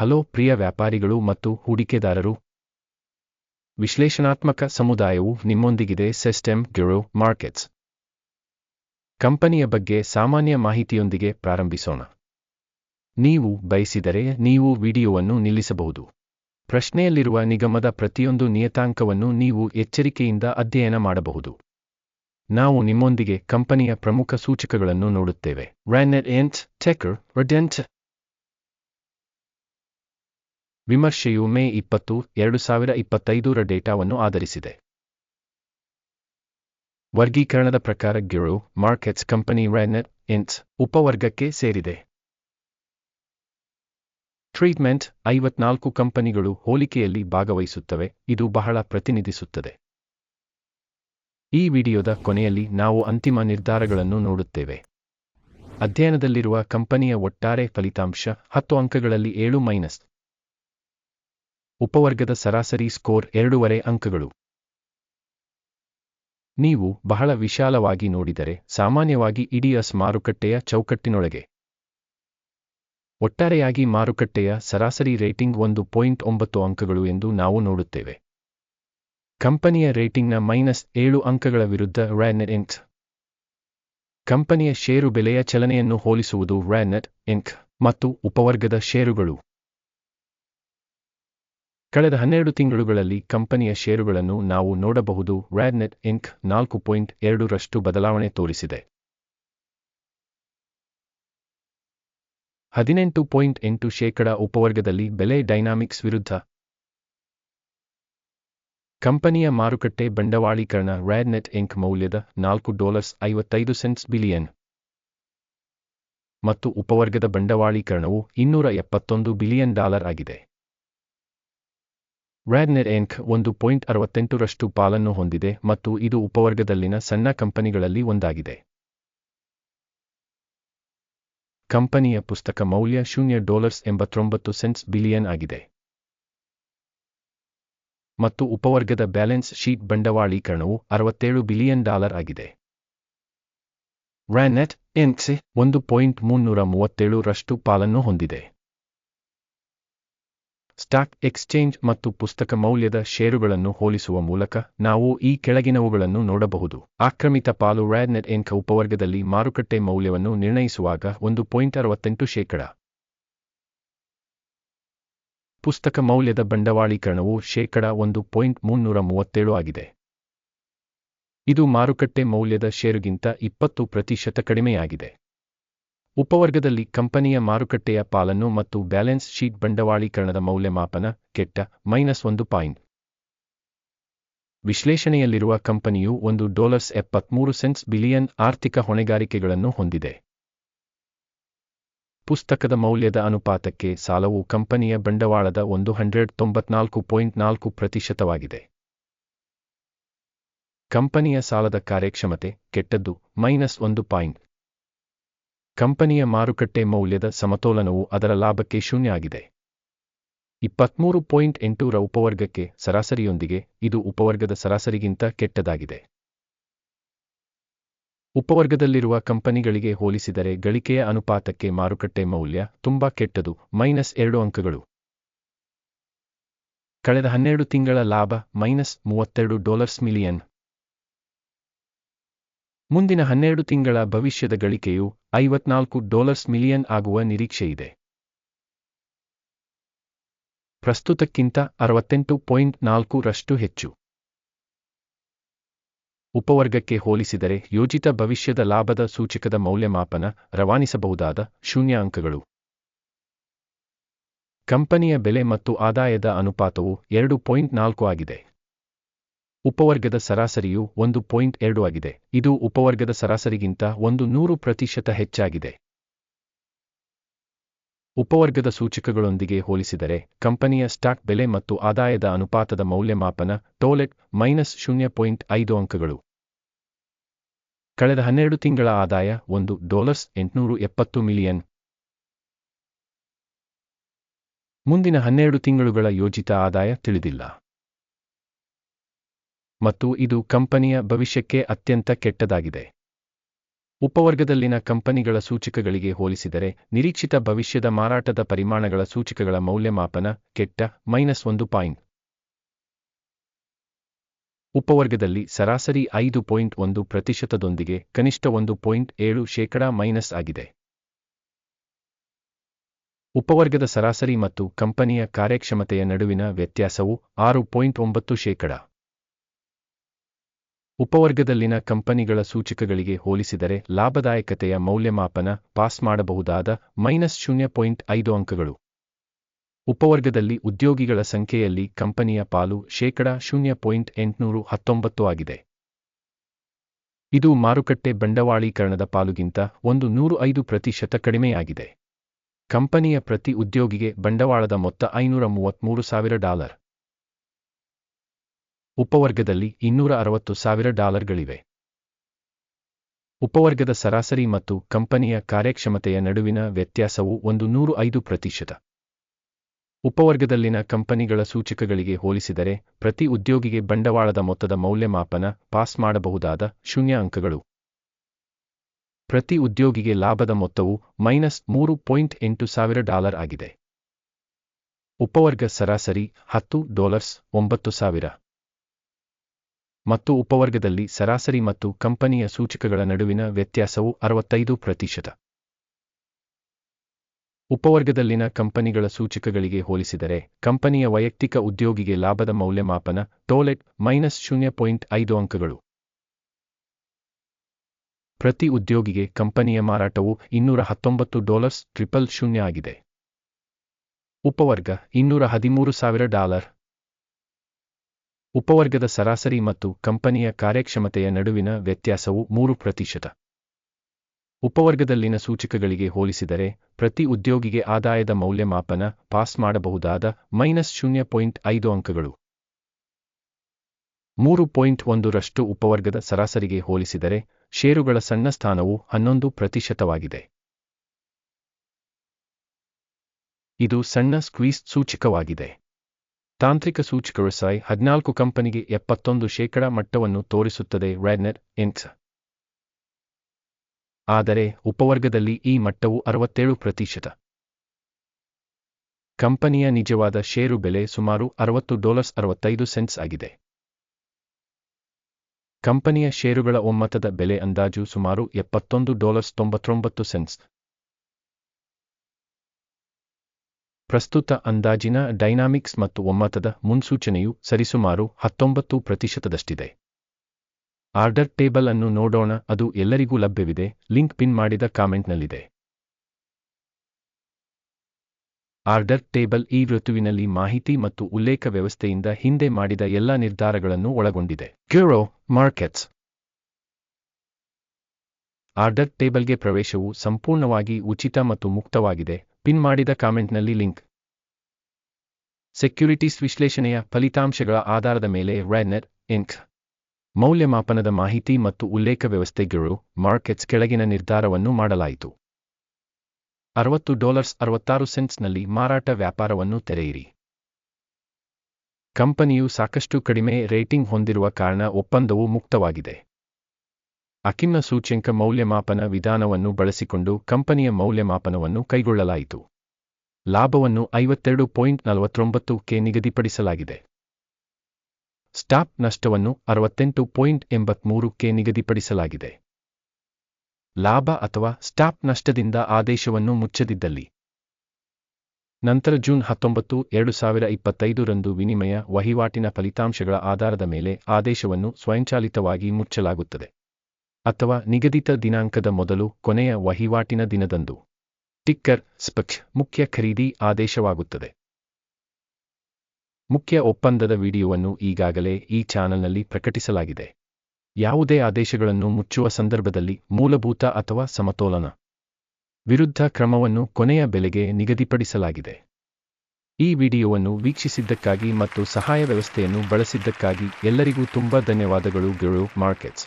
Hello ಪ್ರಿಯ ವ್ಯಾಪಾರಿಗಳು ಮತ್ತು ಹೂಡಿಕೆದಾರರು. ವಿಶ್ಲೇಷಣಾತ್ಮಕ ಸಮುದಾಯವು ನಿಮ್ಮೊಂದಿಗಿದೆ ಸಿಸ್ಟಮ್ ಗ್ಯುರೋ ಮಾರ್ಕೆಟ್ಸ್ ಕಂಪನಿಯ ಬಗ್ಗೆ ಸಾಮಾನ್ಯ ಮಾಹಿತಿಯೊಂದಿಗೆ ಪ್ರಾರಂಭಿಸೋಣ. ನೀವು ಬಯಸಿದರೆ ನೀವು ವಿಡಿಯೋವನ್ನು ನಿಲ್ಲಿಸಬಹುದು. ಪ್ರಶ್ನೆಯಲ್ಲಿರುವ ನಿಗಮದ ಪ್ರತಿಯೊಂದು ನಿಯತಾಂಕವನ್ನು ನೀವು ಎಚ್ಚರಿಕೆಯಿಂದ ಅಧ್ಯಯನ ಮಾಡಬಹುದು. ನಾವು ನಿಮ್ಮೊಂದಿಗೆ ಕಂಪನಿಯ ಪ್ರಮುಖ ಸೂಚಕಗಳನ್ನು ನೋಡುತ್ತೇವೆ. ರ್ಯಾನೆಟ್ ಎಂಟ್ ಟೆಕರ್ ರೆಡೆಂಟ್ ವಿಮರ್ಶೆಯು ಮೇ ಇಪ್ಪತ್ತು, ಎರಡು ಸಾವಿರ ಇಪ್ಪತ್ತೈದರ ಡೇಟಾವನ್ನು ಆಧರಿಸಿದೆ. ವರ್ಗೀಕರಣದ ಪ್ರಕಾರ ಗಿರೋ, ಮಾರ್ಕೆಟ್ಸ್ ಕಂಪನಿ ರೈನರ್ ಇನ್ಸ್ ಉಪವರ್ಗಕ್ಕೆ ಸೇರಿದೆ. ಟ್ರೀಟ್ಮೆಂಟ್ ಐವತ್ನಾಲ್ಕು ಕಂಪನಿಗಳು ಹೋಲಿಕೆಯಲ್ಲಿ ಭಾಗವಹಿಸುತ್ತವೆ, ಇದು ಬಹಳ ಪ್ರತಿನಿಧಿಸುತ್ತದೆ. ಈ ವಿಡಿಯೋದ ಕೊನೆಯಲ್ಲಿ ನಾವು ಅಂತಿಮ ನಿರ್ಧಾರಗಳನ್ನು ನೋಡುತ್ತೇವೆ. ಅಧ್ಯಯನದಲ್ಲಿರುವ ಕಂಪನಿಯ ಒಟ್ಟಾರೆ ಫಲಿತಾಂಶ ಹತ್ತು ಅಂಕಗಳಲ್ಲಿ ಏಳು ಮೈನಸ್. ಉಪವರ್ಗದ ಸರಾಸರಿ ಸ್ಕೋರ್ ಎರಡೂವರೆ ಅಂಕಗಳು. ನೀವು ಬಹಳ ವಿಶಾಲವಾಗಿ ನೋಡಿದರೆ ಸಾಮಾನ್ಯವಾಗಿ ಇಡೀ ಅಸ್ ಮಾರುಕಟ್ಟೆಯ ಚೌಕಟ್ಟಿನೊಳಗೆ. ಒಟ್ಟಾರೆಯಾಗಿ ಮಾರುಕಟ್ಟೆಯ ಸರಾಸರಿ ರೇಟಿಂಗ್ ಒಂದು ಪಾಯಿಂಟ್ ಒಂಬತ್ತು ಅಂಕಗಳು ಎಂದು ನಾವು ನೋಡುತ್ತೇವೆ. ಕಂಪನಿಯ ರೇಟಿಂಗ್ನ ಮೈನಸ್ ಏಳು ಅಂಕಗಳ ವಿರುದ್ಧ ರ್ಯಾನೆಟ್ ಇಂಕ್ ಕಂಪನಿಯ ಷೇರು ಬೆಲೆಯ ಚಲನೆಯನ್ನು ಹೋಲಿಸುವುದು ರ್ಯಾನೆಟ್ ಇಂಕ್ ಮತ್ತು ಉಪವರ್ಗದ ಷೇರುಗಳು. ಕಳೆದ ಹನ್ನೆರಡು ತಿಂಗಳುಗಳಲ್ಲಿ ಕಂಪನಿಯ ಷೇರುಗಳನ್ನು ನಾವು ನೋಡಬಹುದು ರ್ಯಾಡ್ನೆಟ್ ಇಂಕ್ ನಾಲ್ಕು ಪಾಯಿಂಟ್ ಎರಡರಷ್ಟು ಬದಲಾವಣೆ ತೋರಿಸಿದೆ. ಹದಿನೆಂಟು ಪಾಯಿಂಟ್ ಎಂಟು ಶೇಕಡ ಉಪವರ್ಗದಲ್ಲಿ ಬೆಲೆ ಡೈನಾಮಿಕ್ಸ್ ವಿರುದ್ಧ. ಕಂಪನಿಯ ಮಾರುಕಟ್ಟೆ ಬಂಡವಾಳೀಕರಣ ರ್ಯಾಡ್ನೆಟ್ ಇಂಕ್ ಮೌಲ್ಯದ ನಾಲ್ಕು ಡಾಲರ್ಸ್ ಐವತ್ತೈದು ಸೆಂಟ್ಸ್ ಬಿಲಿಯನ್. ಮತ್ತು ಉಪವರ್ಗದ ಬಂಡವಾಳೀಕರಣವು ಇನ್ನೂರ ಎಪ್ಪತ್ತೊಂದು ಬಿಲಿಯನ್ ಡಾಲರ್ ಆಗಿದೆ. ರ್ಯಾಡ್ನೆಟ್ ಎಂಕ್ ಒಂದು ಪಾಯಿಂಟ್ ಅರವತ್ತೆಂಟರಷ್ಟು ಪಾಲನ್ನು ಹೊಂದಿದೆ ಮತ್ತು ಇದು ಉಪವರ್ಗದಲ್ಲಿನ ಸಣ್ಣ ಕಂಪನಿಗಳಲ್ಲಿ ಒಂದಾಗಿದೆ. ಕಂಪನಿಯ ಪುಸ್ತಕ ಮೌಲ್ಯ ಶೂನ್ಯ ಡಾಲರ್ಸ್ ಎಂಬತ್ತೊಂಬತ್ತು ಸೆಂಟ್ಸ್ ಬಿಲಿಯನ್ ಆಗಿದೆ. ಮತ್ತು ಉಪವರ್ಗದ ಬ್ಯಾಲೆನ್ಸ್ ಶೀಟ್ ಬಂಡವಾಳೀಕರಣವು ಅರವತ್ತೇಳು ಬಿಲಿಯನ್ ಡಾಲರ್ ಆಗಿದೆ. ರ್ಯಾನೆಟ್ ಎನ್ಕ್ಸೆ ಒಂದು ಪಾಯಿಂಟ್ ಮುನ್ನೂರ ಮೂವತ್ತೇಳು ರಷ್ಟು ಪಾಲನ್ನು ಹೊಂದಿದೆ. ಸ್ಟಾಕ್ ಎಕ್ಸ್ಚೇಂಜ್ ಮತ್ತು ಪುಸ್ತಕ ಮೌಲ್ಯದ ಷೇರುಗಳನ್ನು ಹೋಲಿಸುವ ಮೂಲಕ ನಾವು ಈ ಕೆಳಗಿನವುಗಳನ್ನು ನೋಡಬಹುದು. ಆಕ್ರಮಿತ ಪಾಲು ರ್ಯಾಡ್ನೆಟ್ ಎನ್ಕ ಉಪವರ್ಗದಲ್ಲಿ ಮಾರುಕಟ್ಟೆ ಮೌಲ್ಯವನ್ನು ನಿರ್ಣಯಿಸುವಾಗ ಒಂದು ಪಾಯಿಂಟ್ ಅರವತ್ತೆಂಟು ಶೇಕಡ. ಪುಸ್ತಕ ಮೌಲ್ಯದ ಬಂಡವಾಳೀಕರಣವು ಶೇಕಡ ಒಂದು ಪಾಯಿಂಟ್ ಮುನ್ನೂರ ಮೂವತ್ತೇಳು ಆಗಿದೆ. ಇದು ಮಾರುಕಟ್ಟೆ ಮೌಲ್ಯದ ಷೇರುಗಿಂತ ಇಪ್ಪತ್ತು ಪ್ರತಿಶತ ಕಡಿಮೆಯಾಗಿದೆ. ಉಪವರ್ಗದಲ್ಲಿ ಕಂಪನಿಯ ಮಾರುಕಟ್ಟೆಯ ಪಾಲನ್ನು ಮತ್ತು ಬ್ಯಾಲೆನ್ಸ್ ಶೀಟ್ ಬಂಡವಾಳೀಕರಣದ ಮೌಲ್ಯಮಾಪನ, ಕೆಟ್ಟ, ಮೈನಸ್ ಒಂದು ಪಾಯಿಂಟ್. ವಿಶ್ಲೇಷಣೆಯಲ್ಲಿರುವ ಕಂಪನಿಯು ಒಂದು ಡಾಲರ್ಸ್ ಎಪ್ಪತ್ಮೂರು ಸೆಂಟ್ಸ್ ಬಿಲಿಯನ್ ಆರ್ಥಿಕ ಹೊಣೆಗಾರಿಕೆಗಳನ್ನು ಹೊಂದಿದೆ. ಪುಸ್ತಕದ ಮೌಲ್ಯದ ಅನುಪಾತಕ್ಕೆ ಸಾಲವು ಕಂಪನಿಯ ಬಂಡವಾಳದ ಒಂದು ಹಂಡ್ರೆಡ್ ತೊಂಬತ್ನಾಲ್ಕು ಪಾಯಿಂಟ್ ನಾಲ್ಕು ಪ್ರತಿಶತವಾಗಿದೆ. ಕಂಪನಿಯ ಸಾಲದ ಕಾರ್ಯಕ್ಷಮತೆ ಕೆಟ್ಟದ್ದು, ಮೈನಸ್ ಒಂದು ಪಾಯಿಂಟ್. ಕಂಪನಿಯ ಮಾರುಕಟ್ಟೆ ಮೌಲ್ಯದ ಸಮತೋಲನವು ಅದರ ಲಾಭಕ್ಕೆ ಶೂನ್ಯ ಆಗಿದೆ ಇಪ್ಪತ್ಮೂರು ಪಾಯಿಂಟ್ ಎಂಟೂರ ಉಪವರ್ಗಕ್ಕೆ ಸರಾಸರಿಯೊಂದಿಗೆ ಇದು ಉಪವರ್ಗದ ಸರಾಸರಿಗಿಂತ ಕೆಟ್ಟದಾಗಿದೆ. ಉಪವರ್ಗದಲ್ಲಿರುವ ಕಂಪನಿಗಳಿಗೆ ಹೋಲಿಸಿದರೆ ಗಳಿಕೆಯ ಅನುಪಾತಕ್ಕೆ ಮಾರುಕಟ್ಟೆ ಮೌಲ್ಯ ತುಂಬಾ ಕೆಟ್ಟದು, ಮೈನಸ್ ಎರಡು ಅಂಕಗಳು. ಕಳೆದ ಹನ್ನೆರಡು ತಿಂಗಳ ಲಾಭ ಮೈನಸ್ ಮೂವತ್ತೆರಡು ಡಾಲರ್ಸ್ ಮಿಲಿಯನ್. ಮುಂದಿನ ಹನ್ನೆರಡು ತಿಂಗಳ ಭವಿಷ್ಯದ ಗಳಿಕೆಯು ಐವತ್ನಾಲ್ಕು ಡಾಲರ್ಸ್ ಮಿಲಿಯನ್ ಆಗುವ ನಿರೀಕ್ಷೆಯಿದೆ. ಪ್ರಸ್ತುತಕ್ಕಿಂತ ಅರವತ್ತೆಂಟು ಪಾಯಿಂಟ್ ನಾಲ್ಕು ರಷ್ಟು ಹೆಚ್ಚು. ಉಪವರ್ಗಕ್ಕೆ ಹೋಲಿಸಿದರೆ ಯೋಜಿತ ಭವಿಷ್ಯದ ಲಾಭದ ಸೂಚಕದ ಮೌಲ್ಯಮಾಪನ ರವಾನಿಸಬಹುದಾದ ಶೂನ್ಯ ಅಂಕಗಳು ಕಂಪನಿಯ ಬೆಲೆ ಮತ್ತು ಆದಾಯದ ಅನುಪಾತವು ಎರಡು ಪಾಯಿಂಟ್ ನಾಲ್ಕು ಆಗಿದೆ. ಉಪವರ್ಗದ ಸರಾಸರಿಯು ಒಂದು ಪಾಯಿಂಟ್ ಎರಡು ಆಗಿದೆ. ಇದು ಉಪವರ್ಗದ ಸರಾಸರಿಗಿಂತ ಒಂದು ನೂರು ಪ್ರತಿಶತ ಹೆಚ್ಚಾಗಿದೆ. ಉಪವರ್ಗದ ಸೂಚಕಗಳೊಂದಿಗೆ ಹೋಲಿಸಿದರೆ, ಕಂಪನಿಯ ಸ್ಟಾಕ್ ಬೆಲೆ ಮತ್ತು ಆದಾಯದ ಅನುಪಾತದ ಮೌಲ್ಯಮಾಪನ ಟೋಲೆಟ್ ಮೈನಸ್ ಶೂನ್ಯ ಪಾಯಿಂಟ್ ಐದು ಅಂಕಗಳು. ಕಳೆದ ಹನ್ನೆರಡು ತಿಂಗಳ ಆದಾಯ ಒಂದು ಡಾಲರ್ಸ್ ಎಂಟುನೂರು ಎಪ್ಪತ್ತು ಮಿಲಿಯನ್. ಮುಂದಿನ ಹನ್ನೆರಡು ತಿಂಗಳುಗಳ ಯೋಜಿತ ಆದಾಯ ತಿಳಿದಿಲ್ಲ. ಮತ್ತು ಇದು ಕಂಪನಿಯ ಭವಿಷ್ಯಕ್ಕೆ ಅತ್ಯಂತ ಕೆಟ್ಟದಾಗಿದೆ. ಉಪವರ್ಗದಲ್ಲಿನ ಕಂಪನಿಗಳ ಸೂಚಕಗಳಿಗೆ ಹೋಲಿಸಿದರೆ, ನಿರೀಕ್ಷಿತ ಭವಿಷ್ಯದ ಮಾರಾಟದ ಪರಿಮಾಣಗಳ ಸೂಚಕಗಳ ಮೌಲ್ಯಮಾಪನ ಕೆಟ್ಟ, ಮೈನಸ್ ಒಂದು ಪಾಯಿಂಟ್. ಉಪವರ್ಗದಲ್ಲಿ ಸರಾಸರಿ ಐದು ಪಾಯಿಂಟ್ ಒಂದು ಪ್ರತಿಶತದೊಂದಿಗೆ ಕನಿಷ್ಠ ಒಂದು ಪಾಯಿಂಟ್ ಏಳು ಶೇಕಡಾ ಮೈನಸ್ ಆಗಿದೆ. ಉಪವರ್ಗದ ಸರಾಸರಿ ಮತ್ತು ಕಂಪನಿಯ ಕಾರ್ಯಕ್ಷಮತೆಯ ನಡುವಿನ ವ್ಯತ್ಯಾಸವು ಆರು ಪಾಯಿಂಟ್ ಒಂಬತ್ತು ಶೇಕಡ. ಉಪವರ್ಗದಲ್ಲಿನ ಕಂಪನಿಗಳ ಸೂಚಕಗಳಿಗೆ ಹೋಲಿಸಿದರೆ ಲಾಭದಾಯಕತೆಯ ಮೌಲ್ಯಮಾಪನ ಪಾಸ್ ಮಾಡಬಹುದಾದ ಮೈನಸ್ ಶೂನ್ಯ ಪಾಯಿಂಟ್ ಐದು ಅಂಕಗಳು. ಉಪವರ್ಗದಲ್ಲಿ ಉದ್ಯೋಗಿಗಳ ಸಂಖ್ಯೆಯಲ್ಲಿ ಕಂಪನಿಯ ಪಾಲು ಶೇಕಡ ಶೂನ್ಯ ಪಾಯಿಂಟ್ ಎಂಟುನೂರು ಹತ್ತೊಂಬತ್ತು ಆಗಿದೆ. ಇದು ಮಾರುಕಟ್ಟೆ ಬಂಡವಾಳೀಕರಣದ ಪಾಲುಗಿಂತ ಒಂದು ನೂರು ಐದು ಪ್ರತಿಶತ ಕಡಿಮೆಯಾಗಿದೆ. ಕಂಪನಿಯ ಪ್ರತಿ ಉದ್ಯೋಗಿಗೆ ಬಂಡವಾಳದ ಮೊತ್ತ ಐನೂರ ಮೂವತ್ಮೂರು ಸಾವಿರ ಡಾಲರ್. ಉಪವರ್ಗದಲ್ಲಿ ಇನ್ನೂರ ಅರವತ್ತು ಸಾವಿರ ಡಾಲರ್ಗಳಿವೆ. ಉಪವರ್ಗದ ಸರಾಸರಿ ಮತ್ತು ಕಂಪನಿಯ ಕಾರ್ಯಕ್ಷಮತೆಯ ನಡುವಿನ ವ್ಯತ್ಯಾಸವು ಒಂದು ನೂರು ಐದು ಪ್ರತಿಶತ. ಉಪವರ್ಗದಲ್ಲಿನ ಕಂಪನಿಗಳ ಸೂಚಕಗಳಿಗೆ ಹೋಲಿಸಿದರೆ ಪ್ರತಿ ಉದ್ಯೋಗಿಗೆ ಬಂಡವಾಳದ ಮೊತ್ತದ ಮೌಲ್ಯಮಾಪನ ಪಾಸ್ ಮಾಡಬಹುದಾದ ಶೂನ್ಯ ಅಂಕಗಳು. ಪ್ರತಿ ಉದ್ಯೋಗಿಗೆ ಲಾಭದ ಮೊತ್ತವು ಮೈನಸ್ ಮೂರು ಪಾಯಿಂಟ್ ಎಂಟು ಸಾವಿರ ಡಾಲರ್ ಆಗಿದೆ. ಉಪವರ್ಗ ಸರಾಸರಿ ಹತ್ತು ಡಾಲರ್ಸ್ ಒಂಬತ್ತು ಸಾವಿರ. ಮತ್ತು ಉಪವರ್ಗದಲ್ಲಿ ಸರಾಸರಿ ಮತ್ತು ಕಂಪನಿಯ ಸೂಚಕಗಳ ನಡುವಿನ ವ್ಯತ್ಯಾಸವು ಅರವತ್ತೈದು ಪ್ರತಿಶತ. ಉಪವರ್ಗದಲ್ಲಿನ ಕಂಪನಿಗಳ ಸೂಚಕಗಳಿಗೆ ಹೋಲಿಸಿದರೆ, ಕಂಪನಿಯ ವೈಯಕ್ತಿಕ ಉದ್ಯೋಗಿಗೆ ಲಾಭದ ಮೌಲ್ಯಮಾಪನ, ಟೋಲೆಟ್, ಮೈನಸ್ ಶೂನ್ಯ ಪಾಯಿಂಟ್ ಐದು ಅಂಕಗಳು. ಪ್ರತಿ ಉದ್ಯೋಗಿಗೆ ಕಂಪನಿಯ ಮಾರಾಟವು ಇನ್ನೂರ ಹತ್ತೊಂಬತ್ತು ಡಾಲರ್ಸ್ ಟ್ರಿಪಲ್ ಶೂನ್ಯ ಆಗಿದೆ. ಉಪವರ್ಗ, ಇನ್ನೂರ ಹದಿಮೂರು ಸಾವಿರ ಡಾಲರ್. ಉಪವರ್ಗದ ಸರಾಸರಿ ಮತ್ತು ಕಂಪನಿಯ ಕಾರ್ಯಕ್ಷಮತೆಯ ನಡುವಿನ ವ್ಯತ್ಯಾಸವು ಮೂರು ಪ್ರತಿಶತ. ಉಪವರ್ಗದಲ್ಲಿನ ಸೂಚಕಗಳಿಗೆ ಹೋಲಿಸಿದರೆ, ಪ್ರತಿ ಉದ್ಯೋಗಿಗೆ ಆದಾಯದ ಮೌಲ್ಯಮಾಪನ ಪಾಸ್ ಮಾಡಬಹುದಾದ ಮೈನಸ್ ಶೂನ್ಯ ಪಾಯಿಂಟ್ ಐದು ಅಂಕಗಳು. ಮೂರು ಪಾಯಿಂಟ್ ಒಂದರಷ್ಟು ಉಪವರ್ಗದ ಸರಾಸರಿಗೆ ಹೋಲಿಸಿದರೆ, ಷೇರುಗಳ ಸಣ್ಣ ಸ್ಥಾನವು ಹನ್ನೊಂದು ಪ್ರತಿಶತವಾಗಿದೆ. ಇದು ಸಣ್ಣ ಸ್ಕ್ವೀಸ್ ಸೂಚಕವಾಗಿದೆ. ತಾಂತ್ರಿಕ ಸೂಚಕರು ಸೈ ಹದಿನಾಲ್ಕು ಕಂಪನಿಗೆ ಎಪ್ಪತ್ತೊಂದು ಶೇಕಡ ಮಟ್ಟವನ್ನು ತೋರಿಸುತ್ತದೆ ರೆಡ್ನೆಟ್ ಇಂಟ್ಸ್ ಆದರೆ ಉಪವರ್ಗದಲ್ಲಿ ಈ ಮಟ್ಟವು ಅರವತ್ತೇಳು ಪ್ರತಿಶತ. ಕಂಪನಿಯ ನಿಜವಾದ ಷೇರು ಬೆಲೆ ಸುಮಾರು ಅರವತ್ತು ಡಾಲರ್ಸ್ ಅರವತ್ತೈದು ಸೆಂಟ್ಸ್ ಆಗಿದೆ. ಕಂಪನಿಯ ಷೇರುಗಳ ಒಮ್ಮತದ ಬೆಲೆ ಅಂದಾಜು ಸುಮಾರು ಎಪ್ಪತ್ತೊಂದು ಡಾಲರ್ಸ್ ತೊಂಬತ್ತೊಂಬತ್ತು ಸೆಂಟ್ಸ್. ಪ್ರಸ್ತುತ ಅಂದಾಜಿನ ಡೈನಾಮಿಕ್ಸ್ ಮತ್ತು ಒಮ್ಮತದ ಮುನ್ಸೂಚನೆಯು ಸರಿಸುಮಾರು ಹತ್ತೊಂಬತ್ತು ಪ್ರತಿಶತದಷ್ಟಿದೆ. ಆರ್ಡರ್ ಟೇಬಲ್ ಅನ್ನು ನೋಡೋಣ, ಅದು ಎಲ್ಲರಿಗೂ ಲಭ್ಯವಿದೆ, ಲಿಂಕ್ ಪಿನ್ ಮಾಡಿದ ಕಾಮೆಂಟ್ನಲ್ಲಿದೆ. ಆರ್ಡರ್ ಟೇಬಲ್ ಈ ಋತುವಿನಲ್ಲಿ ಮಾಹಿತಿ ಮತ್ತು ಉಲ್ಲೇಖ ವ್ಯವಸ್ಥೆಯಿಂದ ಹಿಂದೆ ಮಾಡಿದ ಎಲ್ಲಾ ನಿರ್ಧಾರಗಳನ್ನು ಒಳಗೊಂಡಿದೆ. ಕ್ಯೂರೋ ಮಾರ್ಕೆಟ್ಸ್. ಆರ್ಡರ್ ಟೇಬಲ್ಗೆ ಪ್ರವೇಶವು ಸಂಪೂರ್ಣವಾಗಿ ಉಚಿತ ಮತ್ತು ಮುಕ್ತವಾಗಿದೆ. ಪಿನ್ ಮಾಡಿದ ಕಾಮೆಂಟ್ನಲ್ಲಿ ಲಿಂಕ್. ಸೆಕ್ಯುರಿಟೀಸ್ ವಿಶ್ಲೇಷಣೆಯ ಫಲಿತಾಂಶಗಳ ಆಧಾರದ ಮೇಲೆ ರೆಡ್ನೆಟ್ ಇಂಕ್ ಮೌಲ್ಯಮಾಪನದ ಮಾಹಿತಿ ಮತ್ತು ಉಲ್ಲೇಖ ವ್ಯವಸ್ಥೆಗಳು ಮಾರ್ಕೆಟ್ಸ್ ಕೆಳಗಿನ ನಿರ್ಧಾರವನ್ನು ಮಾಡಲಾಯಿತು. ಅರವತ್ತು ಡಾಲರ್ಸ್ ಅರವತ್ತಾರು ಸೆಂಟ್ಸ್ನಲ್ಲಿ ಮಾರಾಟ ವ್ಯಾಪಾರವನ್ನು ತೆರೆಯಿರಿ. ಕಂಪನಿಯು ಸಾಕಷ್ಟು ಕಡಿಮೆ ರೇಟಿಂಗ್ ಹೊಂದಿರುವ ಕಾರಣ ಒಪ್ಪಂದವು ಮುಕ್ತವಾಗಿದೆ. ಅಕಿಮ್ನ ಸೂಚ್ಯಂಕ ಮೌಲ್ಯಮಾಪನ ವಿಧಾನವನ್ನು ಬಳಸಿಕೊಂಡು ಕಂಪನಿಯ ಮೌಲ್ಯಮಾಪನವನ್ನು ಕೈಗೊಳ್ಳಲಾಯಿತು. ಲಾಭವನ್ನು ಐವತ್ತೆರಡು ಪಾಯಿಂಟ್ ನಲವತ್ತೊಂಬತ್ತು ಕೆ ನಿಗದಿಪಡಿಸಲಾಗಿದೆ. ಸ್ಟಾಪ್ ನಷ್ಟವನ್ನು ಅರವತ್ತೆಂಟು ಪಾಯಿಂಟ್ ಎಂಬತ್ಮೂರು ಕೆ ನಿಗದಿಪಡಿಸಲಾಗಿದೆ. ಲಾಭ ಅಥವಾ ಸ್ಟಾಪ್ ನಷ್ಟದಿಂದ ಆದೇಶವನ್ನು ಮುಚ್ಚದಿದ್ದಲ್ಲಿ. ನಂತರ ಜೂನ್ ಹತ್ತೊಂಬತ್ತು, ಎರಡು ಸಾವಿರ ಇಪ್ಪತ್ತೈದರಂದು ವಿನಿಮಯ ವಹಿವಾಟಿನ ಫಲಿತಾಂಶಗಳ ಆಧಾರದ ಮೇಲೆ ಆದೇಶವನ್ನು ಸ್ವಯಂಚಾಲಿತವಾಗಿ ಮುಚ್ಚಲಾಗುತ್ತದೆ. ಅಥವಾ ನಿಗದಿತ ದಿನಾಂಕದ ಮೊದಲು ಕೊನೆಯ ವಹಿವಾಟಿನ ದಿನದಂದು. ಟಿಕ್ಕರ್ ಸ್ಪಕ್ಷ್ ಮುಖ್ಯ ಖರೀದಿ ಆದೇಶವಾಗುತ್ತದೆ. ಮುಖ್ಯ ಒಪ್ಪಂದದ ವಿಡಿಯೋವನ್ನು ಈಗಾಗಲೇ ಈ ಚಾನಲ್ನಲ್ಲಿ ಪ್ರಕಟಿಸಲಾಗಿದೆ. ಯಾವುದೇ ಆದೇಶಗಳನ್ನು ಮುಚ್ಚುವ ಸಂದರ್ಭದಲ್ಲಿ ಮೂಲಭೂತ ಅಥವಾ ಸಮತೋಲನ ವಿರುದ್ಧ ಕ್ರಮವನ್ನು ಕೊನೆಯ ಬೆಲೆಗೆ ನಿಗದಿಪಡಿಸಲಾಗಿದೆ. ಈ ವಿಡಿಯೋವನ್ನು ವೀಕ್ಷಿಸಿದ್ದಕ್ಕಾಗಿ ಮತ್ತು ಸಹಾಯ ವ್ಯವಸ್ಥೆಯನ್ನು ಬಳಸಿದ್ದಕ್ಕಾಗಿ ಎಲ್ಲರಿಗೂ ತುಂಬಾ ಧನ್ಯವಾದಗಳು. ಗಿರೋ ಮಾರ್ಕೆಟ್ಸ್